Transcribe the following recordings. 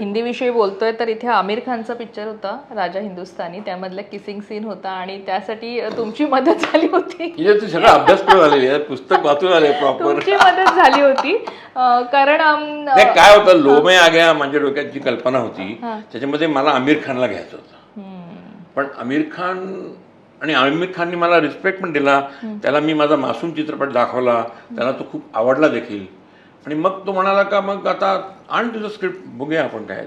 हिंदीविषयी बोलतोय तर इथे आमिर खानचा पिक्चर होता राजा हिंदुस्थानी. त्यामधला किसिंग सीन होता आणि त्यासाठी तुमची मदत झाली होती. तू सगळं अभ्यास करून आलेली आहे. पुस्तक वाचून आले प्रॉपर तुमची मदत झाली होती. अ, कारण नाही काय होतं लोमे आ गया माझ्या डोक्यात जी कल्पना होती त्याच्यामध्ये मला आमिर खानला घ्यायचं होतं. पण आमिर खान आणि आमिर खानने मला रिस्पेक्ट पण दिला. त्याला मी माझा मासूम चित्रपट दाखवला. त्याला तो खूप आवडला देखील. आणि मग तो म्हणाला का मग आता आण तुझं स्क्रिप्ट बघूया आपण काय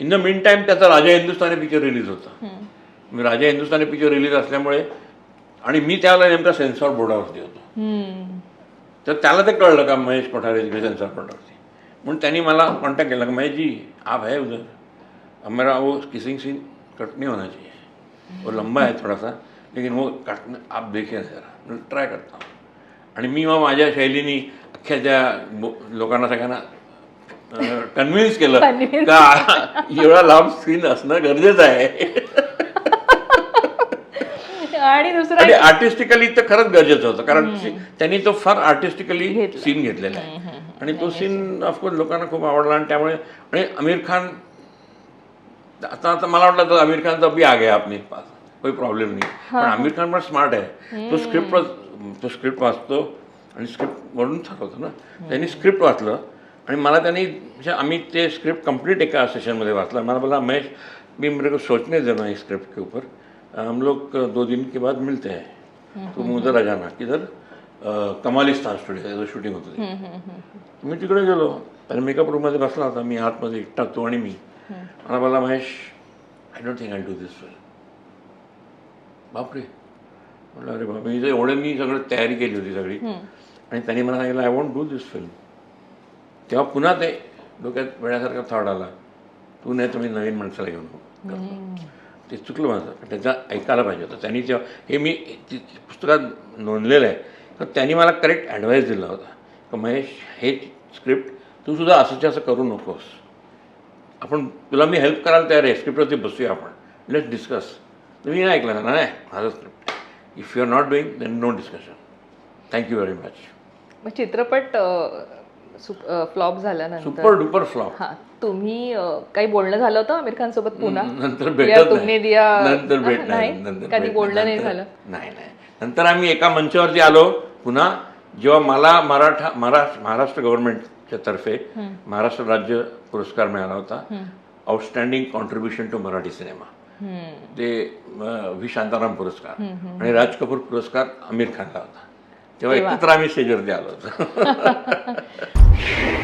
इन द मिन टाइम त्याचा राजा हिंदुस्थानी पिक्चर रिलीज होता. मी राजा हिंदुस्थानी पिक्चर रिलीज असल्यामुळे आणि मी त्यावेळेला नेमका सेन्सॉर बोर्डावरती होतो. तर त्याला ते कळलं का महेश कोठारे जिकडे सेन्सॉर बोर्डावरती म्हणून त्यांनी मला कॉन्टॅक्ट केला का महेश जी आप है उधर. अब मेरा वो किसिंग सीन कट नहीं होना चाहिए. वो लंबा है थोड़ा सा लेकिन वो कट आप देखिए जरा. ट्राय करता हूँ. आणि मी मग माझ्या शैलीने अख्ख्या त्या लोकांना सगळ्यांना कन्व्हिन्स केलं. का एवढा लांब स्क्रीन असणं गरजेचं आहे. आणि दुसरा आर्टिस्टिकली तर खरंच गरजेचं होतं कारण त्यांनी तो फार आर्टिस्टिकली. सीन घेतलेला आहे. आणि तो सीन ऑफकोर्स लोकांना खूप आवडला आणि त्यामुळे आणि आमिर खान आता आता मला वाटलं तर आमिर खानचा बी आ गया आपने पास कोई प्रॉब्लेम नाही. पण आमिर खान पण स्मार्ट आहे. तो स्क्रिप्ट तो स्क्रिप्ट वाचतो आणि स्क्रिप्ट वरून ठरवतो ना. त्यांनी स्क्रिप्ट वाचलं आणि मला त्यांनी म्हणजे आम्ही ते स्क्रिप्ट कंप्लीट एका सेशनमध्ये वाचलं. मला बोला महेश भी मेरे को सोचने देना इस स्क्रिप्ट के ऊपर. हम लोग दो दिन के बाद मिलते हैं. तुम उधर आ जाना किधर? कमालिस्तान स्टुडिओ शूटिंग होतं ते. मी तिकडे गेलो. आणि मेकअप रूममध्ये बसला होता मी आतमध्ये एकटा तो आणि मी. मला बोला Mahesh I don't think I do this well बापरे. म्हटलं अरे बाप मी एवढं मी सगळं तयारी केली होती सगळी. आणि त्यांनी मला सांगितलं I want do this film तेव्हा पुन्हा ते डोक्यात वेळासारखा थॉट आला तू नाही मी नवीन माणसाला घेऊन. ते चुकलं माझं. त्याचा ऐकायला पाहिजे होतं. त्यांनी जेव्हा हे मी पुस्तकात नोंदलेलं आहे. तर त्यांनी मला करेक्ट ॲडवाईस दिला होता. की महेश हे स्क्रिप्ट तू सुद्धा असंच असं करू नकोस. आपण तुला मी हेल्प करायला तयार आहे. स्क्रिप्टवरती बसूया आपण. लेट डिस्कस तुम्ही नाही ऐकलं ना नाही माझं script if you are not doing then no discussion thank you very much मग चित्रपट फ्लॉप झाल्यानंतर सुपर डुपर फ्लॉप हा तुम्ही काही बोलणं झालं होतं आमिर खान सोबत पुन्हा? नंतर भेटत तुमने नाही. दिया नंतर भेट नाही कधी बोलणं नाही. झालं? नाही नाही. नंतर आम्ही एका मंचावरती आलो. पुन्हा जेव्हा मला मराठा महाराष्ट्र महाराष्ट्र गव्हर्नमेंटच्या तर्फे महाराष्ट्र राज्य पुरस्कार मिळाला होता. Outstanding contribution to Marathi cinema ते व्ही. शांताराम पुरस्कार. आणि राज कपूर पुरस्कार आमिर खानला होता. तेव्हा एकत्र आम्ही स्टेजवरती आलो होतो.